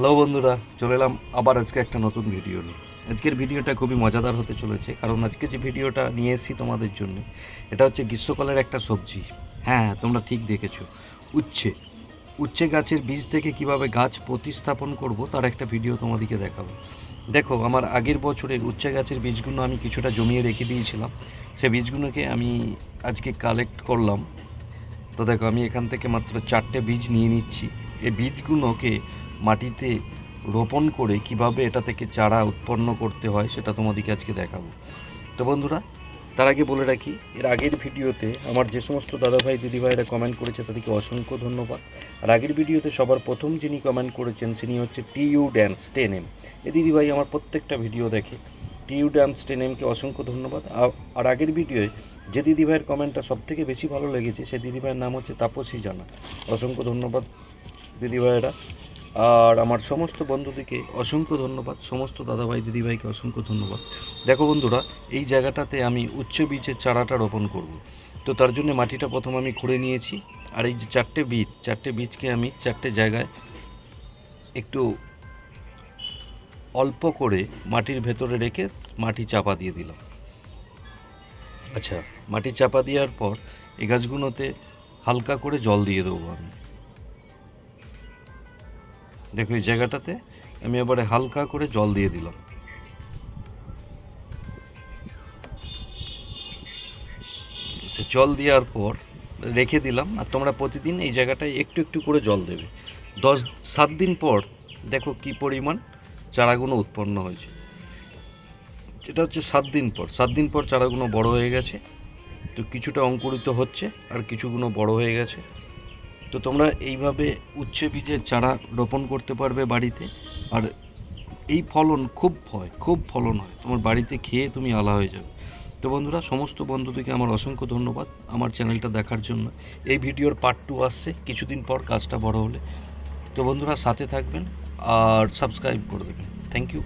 Hello বন্ধুরা, চলে এলাম আবার আজকে একটা নতুন ভিডিও নিয়ে। আজকের ভিডিওটা খুবই মজাদার হতে চলেছে, কারণ আজকে যে ভিডিওটা নিয়ে এসেছি তোমাদের জন্য, এটা হচ্ছে গ্রীষ্মকালের একটা সবজি। হ্যাঁ তোমরা ঠিক দেখেছ। উচ্ছে। উচ্ছে গাছের বীজ থেকে কীভাবে গাছ প্রতিস্থাপন করব, তার একটা ভিডিও তোমাদেরকে দেখাবো। দেখো, আমার আগের বছরের উচ্ছে গাছের বীজগুলো আমি কিছুটা জমিয়ে রেখে দিয়েছিলাম। সে বীজগুলোকে আমি আজকে কালেক্ট করলাম। তো দেখো, আমি এখান থেকে মাত্র চারটে বীজ নিয়ে নিচ্ছি। এই বীজগুলোকে মাটিতে রোপণ করে কীভাবে এটা থেকে চারা উৎপন্ন করতে হয় সেটা তোমাদেরকে আজকে দেখাবো। তো বন্ধুরা, তার আগে বলে রাখি, এর আগের ভিডিওতে আমার যে সমস্ত দাদাভাই, দিদিভাইরা কমেন্ট করেছে তাদেরকে অসংখ্য ধন্যবাদ। আর আগের ভিডিওতে সবার প্রথম যিনি কমেন্ট করেছেন তিনি হচ্ছে T U dance ten M A দিদিভাই আমার প্রত্যেকটা ভিডিও দেখে টি ইউ ড্যান্স টেন এমকে অসংখ্য ধন্যবাদ। আর- আগের ভিডিওয়ে যে দিদিভাইয়ের কমেন্টটা সব থেকে বেশি ভালো লেগেছে, সেই দিদিভাইয়ের নাম হচ্ছে তাপসী জানা। অসংখ্য ধন্যবাদ দিদিভাইয়েরা। আর আমার সমস্ত বন্ধুদেরকে অসংখ্য ধন্যবাদ, সমস্ত দাদাভাই, দিদিভাইকে অসংখ্য ধন্যবাদ। দেখো বন্ধুরা, এই জায়গাটাতে আমি উচ্চ বীজের চারাটা রোপণ করব। তো তার জন্য মাটিটা প্রথম আমি খুঁড়ে নিয়েছি, আর এই যে চারটে বীজ, চারটে বীজকে আমি চারটে জায়গায় একটু অল্প করে মাটির ভেতরে রেখে মাটি চাপা দিয়ে দিলাম। আচ্ছা মাটি চাপা দেওয়ার পর এই গাছগুলোতে হালকা করে জল দিয়ে দেবো আমি। দেখো এই জায়গাটাতে আমি এবারে হালকা করে জল দিয়ে দিলাম। আচ্ছা জল দেওয়ার পর রেখে দিলাম, আর তোমরা প্রতিদিন এই জায়গাটায় একটু একটু করে জল দেবে। দশ, সাত দিন পর দেখো কি পরিমাণ চারাগুলো উৎপন্ন হয়েছে। এটা হচ্ছে সাত দিন পর। সাত দিন পর চারাগুলো বড় হয়ে গেছে, তো কিছুটা অঙ্কুরিত হচ্ছে, আর কিছুগুলো বড় হয়ে গেছে। তো তোমরা এইভাবে উচ্ছে বীজের চারা রোপণ করতে পারবে বাড়িতে। আর এই ফলন খুব হয়, খুব ফলন হয়। তোমার বাড়িতে খেয়ে তুমি আলা হয়ে যাবে। তো বন্ধুরা, সমস্ত বন্ধুদেরকে আমার অসংখ্য ধন্যবাদ আমার চ্যানেলটা দেখার জন্য। এই ভিডিওর পার্ট টু আসছে, কিছুদিন পর কাজটা বড় হলে। তো বন্ধুরা, সাথে থাকবেন আর সাবস্ক্রাইব করে দেবেন। Thank you